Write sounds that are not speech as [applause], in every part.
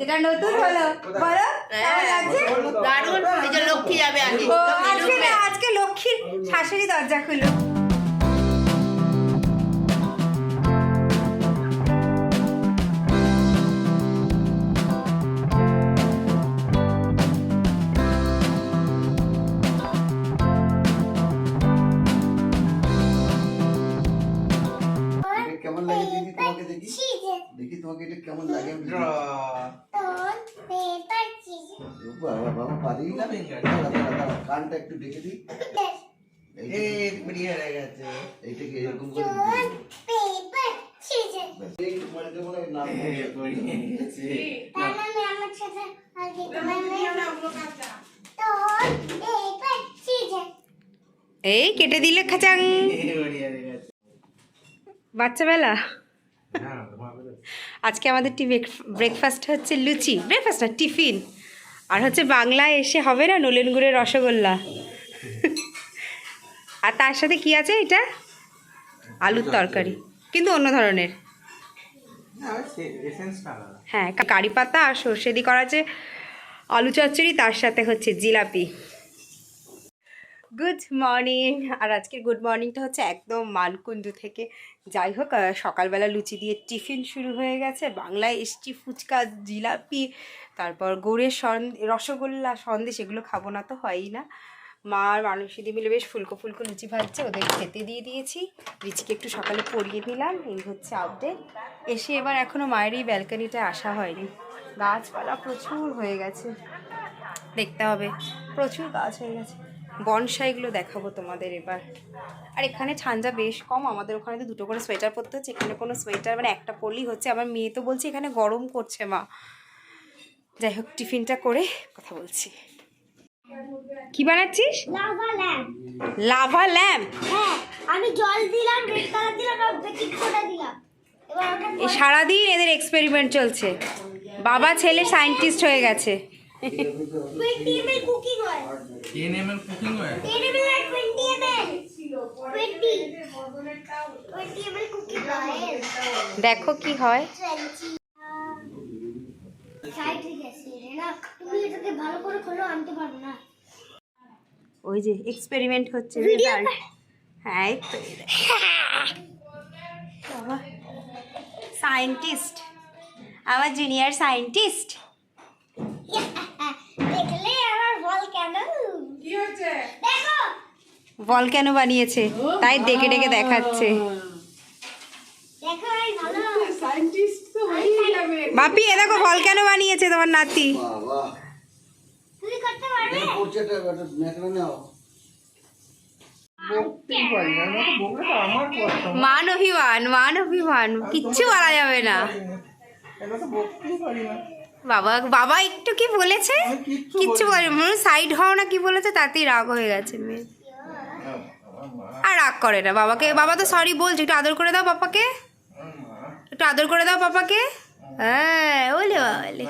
যেটা নতুন হলো বলো কেমন দারুণ লক্ষ্মী যাবে আগে। আজকে না আজকে লক্ষ্মীর শাশুড়ি দরজা খুললো কেমন লাগে দিদি দেখি? দেখি তোমাকে এটা কেমন লাগে বাবা বাবা পারি না কানটা একটু ঢেকে দিই। এই কেটে দিলে খাচাং। বাচ্চাবেলা। আজকে আমাদের টি ব্রেকফাস্ট হচ্ছে লুচি। ব্রেকফাস্ট না টিফিন। আর হচ্ছে বাংলায় এসে হবে না নলেন গুড়ের রসগোল্লা। [laughs] আর তার সাথে কি আছে এটা? আলুর তরকারি। কিন্তু অন্য ধরনের। হ্যাঁ কারি পাতা আর সর্ষে দিয়ে করা আছে আলু চচ্চড়ি তার সাথে হচ্ছে জিলাপি। Good morning. আর আজকের গুড মর্নিংটা হচ্ছে একদম মানকুণ্ডু থেকে। যাই হোক সকালবেলা লুচি দিয়ে টিফিন শুরু হয়ে গেছে। বাংলায় এসটি ফুচকা, জিলাপি, তারপর গুড়ের সন, রসগোল্লা, সন্দেশ, এগুলো খাব না তো, হয়ই না। মা আর মানুষদি মিলে বেশ ফুলকো ফুলকো লুচি ভাজছে, ওদের খেতে দিয়ে দিয়েছি। রিচিকে একটু সকালে পরিয়ে দিলাম এই হচ্ছে আপডেট এসে এবার এখনও মায়ের এই ব্যালকানিটা আসা হয়নি। গাছপালা প্রচুর হয়ে গেছে। দেখতে হবে, প্রচুর গাছ হয়ে গেছে। বনসাইগুলো দেখাবো তোমাদের এবার। আর এখানে ঠান্ডা বেশ কম আমাদের ওখানে তো দুটো করে সোয়েটার পরতে হচ্ছে এখানে কোনো সোয়েটার মানে একটা পরলেই হচ্ছে। আমার মেয়ে তো বলছে এখানে গরম করছে মা। যাই হোক টিফিনটা করে কথা বলছি। কি বানাচ্ছিস? Lava lamp. হ্যাঁ আমি জল দিলাম রেড কালার দিলাম আর বেকিং সোডা দিলাম। সারাদিন এদের এক্সপেরিমেন্ট চলছে। বাবা ছেলে সায়েন্টিস্ট হয়ে গেছে। 20 ml cooking oil 10 ml cooking oil? 10 ml আর 20 ml 20 20 ml কুকিং অয়েল দেখো কি হয়। 20 সাইড গেছে রে না। তুমি এটাকে ভালো করে খোলো আনতে পারব না। ওই যে এক্সপেরিমেন্ট হচ্ছে হ্যাঁ সায়েন্টিস্ট আমার জুনিয়র সায়েন্টিস্ট দেখলে আমার বল কেন কি হচ্ছে দেখো বল কেন বানিয়েছে? তাই ডেকে ডেকে দেখাচ্ছে। বাপি এ দেখো বল কেন বানিয়েছে তোমার নাতি? মান অভিমান মান অভিমান। কিচ্ছু বলা যাবে না। বাবা বাবা একটু কি বলেছে? কিচ্ছু বলে সাইড হও না কি বলেছে তাতেই রাগ হয়ে গেছে মেয়ে আর রাগ করে না বাবাকে। বাবা তো সরি বলছে, একটু আদর করে দাও বাপাকে একটু আদর করে দাও বাপাকে হ্যাঁ ওলে ওলে।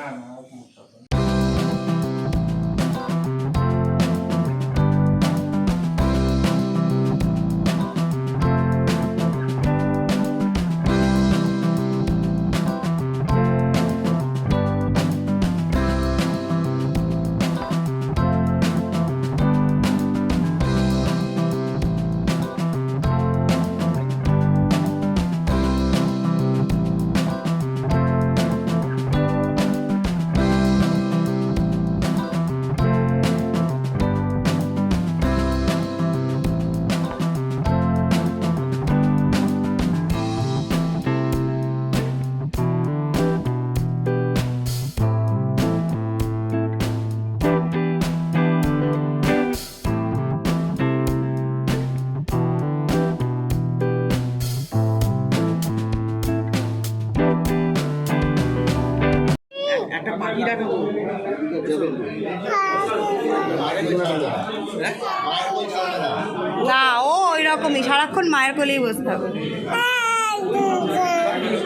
ও ওই রকমই সারাক্ষণ মায়ের কোলেই হবে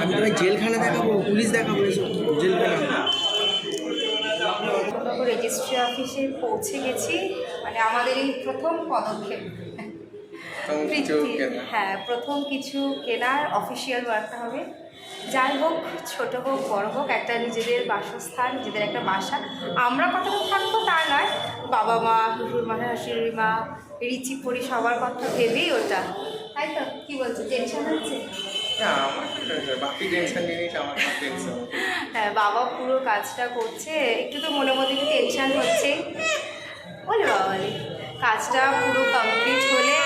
আমি জেলখানা দেখাবো পুলিশ দেখাবো জেলখানা। রেজিস্ট্রি অফিসে পৌঁছে গেছি। মানে আমাদের এই প্রথম পদক্ষেপ। হ্যাঁ প্রথম কিছু কেনার অফিসিয়াল ওয়ার্কটা হবে। যাই হোক ছোট হোক বড় হোক একটা নিজেদের বাসস্থান নিজেদের একটা বাসা। আমরা কতটুকু থাকব তা নয়। বাবা মা শ্বশুর মা শাশুড়ি মা রিচি পরি সবার কথা ভেবেই ওটা। তাই তো? কি বলছো? টেনশন হচ্ছে? হ্যাঁ বাবা পুরো কাজটা করছে একটু তো মনে মধ্যে টেনশন হচ্ছে। বলে বাবা কাজটা পুরো কমপ্লিট হলে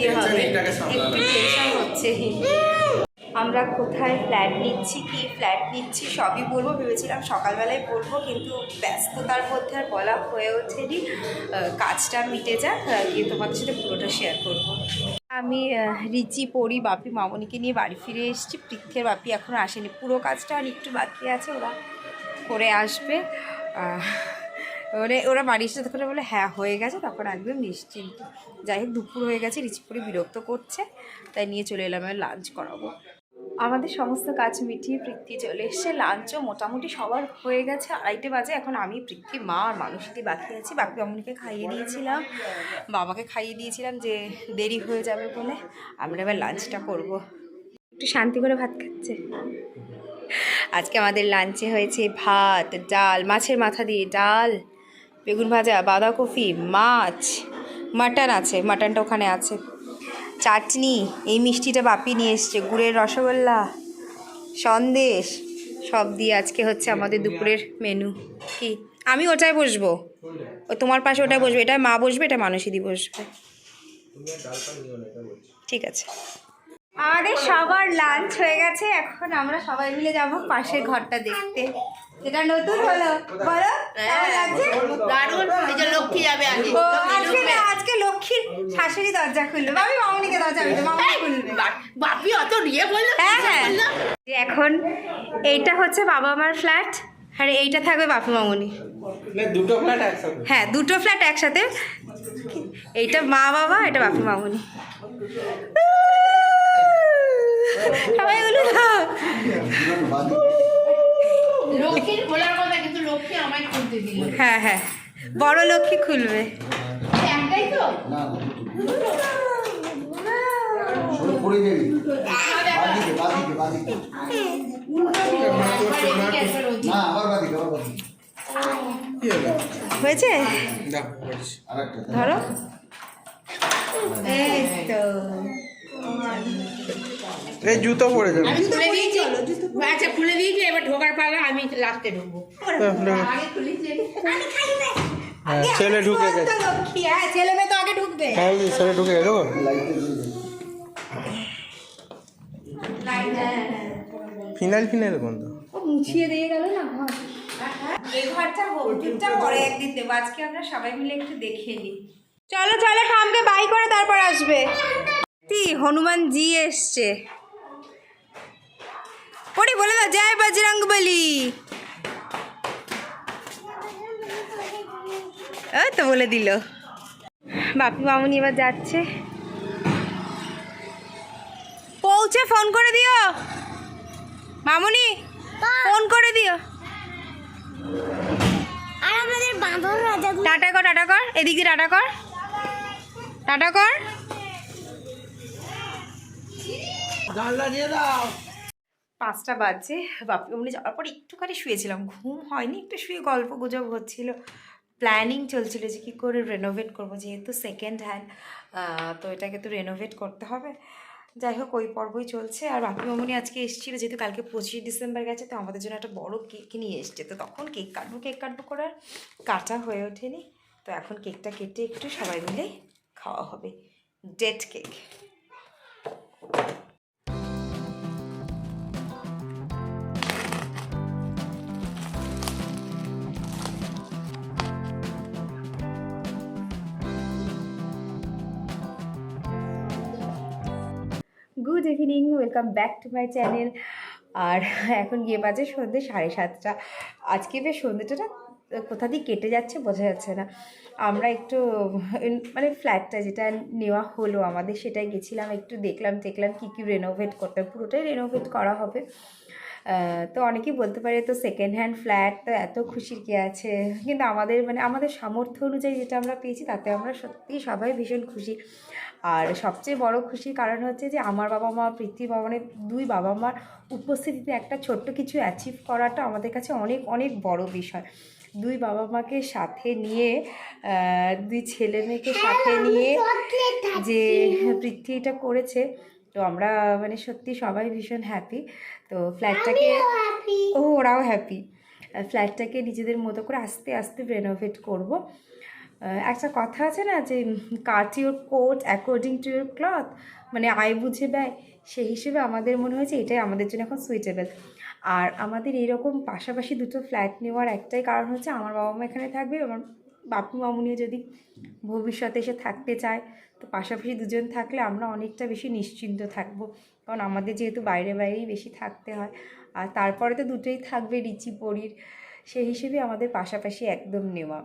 ইয়ে হবে। একটু টেনশন হচ্ছে আমরা কোথায় ফ্ল্যাট নিচ্ছি, কি ফ্ল্যাট নিচ্ছি, সবই বলব, ভেবেছিলাম সকালবেলায় বলব, কিন্তু ব্যস্ততার মধ্যে আর বলা হয়ে ওঠেনি। কাজটা মিটে যাক গিয়ে তোমাদের সাথে পুরোটা শেয়ার করব। আমি রিচি পড়ি বাপি, মামনিকে নিয়ে বাড়ি ফিরে এসেছি। পৃথ্বের বাপি এখনও আসেনি। পুরো কাজটা আর একটু বাকি আছে, ওরা করে আসবে। ওরে, ওরা বাড়ি এসে তখন বলে হ্যাঁ হয়ে গেছে, তখন একদম নিশ্চিন্ত। যাই হোক, দুপুর হয়ে গেছে, রিচি পরে বিরক্ত করছে, তাই নিয়ে চলে এলাম লাঞ্চ করাবো। আমাদের সমস্ত কাজ মিটিয়ে পৃথ্বী চলে এসছে, লাঞ্চও মোটামুটি সবার হয়ে গেছে। আড়াইটে বাজে, এখন আমি পৃথ্বী মা আর মানুষটি বাকি আছি। বাকি অমনিকে খাইয়ে দিয়েছিলাম। বাবাকে খাইয়ে দিয়েছিলাম যে দেরি হয়ে যাবে বলে। আমরা এবার লাঞ্চটা করব। একটু শান্তি করে ভাত খাচ্ছে? আজকে আমাদের লাঞ্চে হয়েছে ভাত, ডাল, মাছের মাথা দিয়ে ডাল, বেগুন ভাজা, বাঁধাকপি, মাছ, মাটন আছে, মাটনটা ওখানে আছে। চাটনি এই মিষ্টিটা বাপি নিয়ে এসছে। গুড়ের রসগোল্লা সন্দেশ সব দিয়ে আজকে হচ্ছে আমাদের দুপুরের মেনু কি? আমি ওটায় বসবো। ও তোমার পাশে ওটায় বসবে। এটা মা বসবে এটা মানসীদি বসবে। ঠিক আছে। আমাদের সবার লাঞ্চ হয়ে গেছে এখন আমরা সবাই মিলে যাব পাশের ঘরটা দেখতে। এটা নতুন হলো। বলো কেমন দারুণ। যে লক্ষ্মী যাবে আজকে আজকে না আজকে লক্ষ্মীর শাশুড়ি দরজা খুললো। ভাবি মামনিকে দরজা খুলবে মামনি খুলবে। বা- বাপি অত নিয়ে বলল হ্যাঁ হ্যাঁ। এখন এইটা হচ্ছে বাবা আমার ফ্ল্যাট আর এইটা থাকবে বাপি মামনি। দুটো ফ্ল্যাট একসাথে। হ্যাঁ দুটো ফ্ল্যাট একসাথে। এইটা মা বাবা এটা বাপি মামনি। সবাই বলুন জীবন বাদে লক্ষ্মীর খোলার কথা কিন্তু লক্ষ্মী আমায় খুলতে দিল। হ্যাঁ হ্যাঁ। বড় লক্ষ্মী খুলবে। একটাই তো? না না হয়েছে? ধরো। এই তো। এই জুতো পরে যাবে। আমি খুলে দিয়েছি। আচ্ছা খুলে দিয়েছি এবার ঢোকার পাবে আমি লাস্টে ঢুকবো। হ্যাঁ, ছেলে ঢুকে গেছে। হ্যাঁ ছেলে মেয়ে তো আগে ঢুকবে। হ্যাঁ ছেলে ঢুকে গেছে গো লাইটে দিয়ে দে। ফিনাইল ফিনাইল বন্ধ। মুছিয়ে দিয়ে গেল না ঘর? এই ঘরটা হোমটুকটা পরে একদিন দেবো। আজকে আমরা সবাই মিলে একটু দেখে নিই। চলো চলো ঠামকে বাই করে তারপর আসবে। কি হনুমান জি এসছে। পড়ি বলে দাও জয় বজরং বলি। ওই তো বলে দিল। বাপি মামুনি এবার যাচ্ছে। পৌঁছে ফোন করে দিও। মামুনি ফোন করে দিও। আর আমাদের বাঁধন রাজাগুলো টাটা কর টাটা কর এদিক দিয়ে টাটা কর। টাটা কর। জানলা দিয়ে দাও। পাঁচটা বাজে। বাপি যাওয়ার পর একটুখানি শুয়েছিলাম। ঘুম হয়নি, একটু শুয়ে গল্প গুজব হচ্ছিল। প্ল্যানিং চলছিল যে কী করে রেনোভেট করব, যেহেতু সেকেন্ড হ্যান্ড তো এটাকে তো রেনোভেট করতে হবে। যাই হোক, ওই পর্বই চলছে। আর বাপি মামনি আজকে এসেছিল, যেহেতু কালকে পঁচিশে ডিসেম্বর গেছে, তো আমাদের জন্য একটা বড় কেক নিয়ে এসছে। তো তখন কেক কাটবো কেক কাটবো করে আর কাটা হয়ে ওঠেনি। তো এখন কেকটা কেটে একটু সবাই মিলে খাওয়া হবে। Date cake good evening welcome back to my channel আর এখন গিয়ে বাজে সন্ধ্যে সাড়ে সাতটা। আজকে বেশ সন্ধ্যেটা কোথা দিয়ে কেটে যাচ্ছে বোঝা যাচ্ছে না। আমরা একটু মানে ফ্ল্যাটটা যেটা নেওয়া হলো আমাদের সেটাই গেছিলাম, একটু দেখলাম দেখলাম কী কী রেনোভেট করতে, পুরোটাই রেনোভেট করা হবে। তো অনেকেই বলতে পারে, তো সেকেন্ড হ্যান্ড ফ্ল্যাট তো এত খুশির কি আছে? কিন্তু আমাদের মানে আমাদের সামর্থ্য অনুযায়ী যেটা আমরা পেয়েছি, তাতে আমরা সত্যিই সবাই ভীষণ খুশি। আর সবচেয়ে বড় খুশির কারণ হচ্ছে যে আমার বাবা মা পৃথ্বী ভবনের দুই বাবা মার উপস্থিতিতে একটা ছোট্ট কিছু অ্যাচিভ করাটা আমাদের কাছে অনেক অনেক বড় বিষয়। দুই বাবা মাকে সাথে নিয়ে দুই ছেলে মেয়েকে সাথে নিয়ে যে পৃথ্বী এটা করেছে তো আমরা মানে সত্যি সবাই ভীষণ হ্যাপি তো ফ্ল্যাটটাকে ও ওরাও হ্যাপি ফ্ল্যাটটাকে নিজেদের মতো করে আস্তে আস্তে রেনোভেট করব। একটা কথা আছে না যে cut your coat according to your cloth মানে আয় বুঝে ব্যয়, সেই হিসেবে আমাদের মনে হয়েছে এটাই আমাদের জন্য এখন সুইটেবল আর আমাদের এইরকম পাশাপাশি দুটো ফ্ল্যাট নেওয়ার একটাই কারণ হচ্ছে আমার বাবা মা এখানে থাকবে, আমার বাপু মামুনিও যদি ভবিষ্যতে এসে থাকতে চায়, তো পাশাপাশি দুজন থাকলে আমরা অনেকটা বেশি নিশ্চিন্ত থাকব। কারণ আমাদের যেহেতু বাইরে বাইরেই বেশি থাকতে হয়, আর তারপরে তো দুটোই থাকবে, রিচি, পরির, সেই হিসেবে আমাদের পাশাপাশি একদম নেওয়া।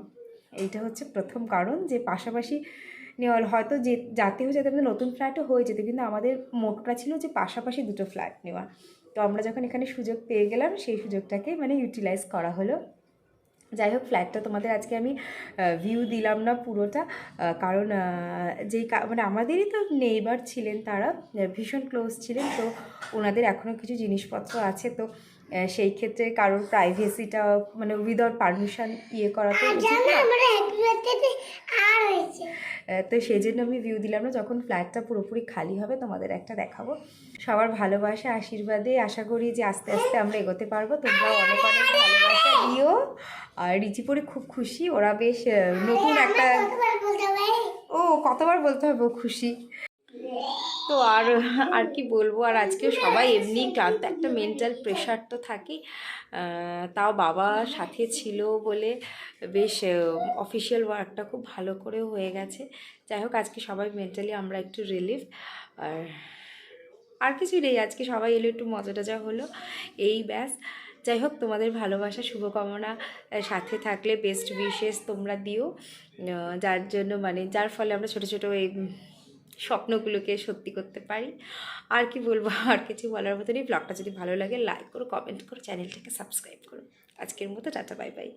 এইটা হচ্ছে প্রথম কারণ যে পাশাপাশি নেওয়া হয়তো যে যাতেও যাতে আমাদের নতুন ফ্ল্যাটও হয়ে যেত, কিন্তু আমাদের মোটটা ছিল যে পাশাপাশি দুটো ফ্ল্যাট নেওয়া। তো আমরা যখন এখানে সুযোগ পেয়ে গেলাম, সেই সুযোগটাকে মানে ইউটিলাইজ করা হলো। যাই হোক, ফ্ল্যাটটা তোমাদের আজকে আমি ভিউ দিলাম না পুরোটা কারণ যেই মানে আমাদেরই তো নেইবার ছিলেন তারা ভীষণ ক্লোজ ছিলেন, তো ওনাদের এখনও কিছু জিনিসপত্র আছে, তো সেই ক্ষেত্রে কারোর প্রাইভেসিটা মানে উইদাউট পারমিশন ইয়ে করা তো তো সেই জন্য আমি ভিউ দিলাম না যখন ফ্ল্যাটটা পুরোপুরি খালি হবে তোমাদের একটা দেখাবো। সবার ভালোবাসা আশীর্বাদে আশা করি যে আস্তে আস্তে আমরা এগোতে পারব। তোমরাও অনেক অনেক ভালোবাসা দিও। আর রিচি পরে খুব খুশি ওরা বেশ নতুন একটা ও কতবার বলতে হবে খুশি। তো আর আর কি বলব? আর আজকে সবাই এমনি ক্লান্ত একটা মেন্টাল প্রেশার তো আহ, তাও বাবা সাথে ছিল বলে বেশ অফিসিয়াল ওয়ার্কটা খুব ভালো করে হয়ে গেছে। যাই হোক আজকে সবাই মেন্টালি আমরা একটু রিলিফ আর আর কিছুই নেই আজকে সবাই এলো একটু মজা টজা হলো। এই ব্যাস। যাই হোক তোমাদের ভালোবাসা শুভকামনা সাথে থাকলে বেস্ট উইশেস তোমরা দিও। যার জন্য মানে যার ফলে আমরা ছোটো ছোটো এই স্বপ্নগুলোকে সত্যি করতে পারি। আর কি বলব? [laughs] আর কিছু বলার মতনই নেই। ব্লগটা যদি ভালো লাগে লাইক করো কমেন্ট করো চ্যানেলটাকে সাবস্ক্রাইব করো। আজকের মতো, টাটা বাই বাই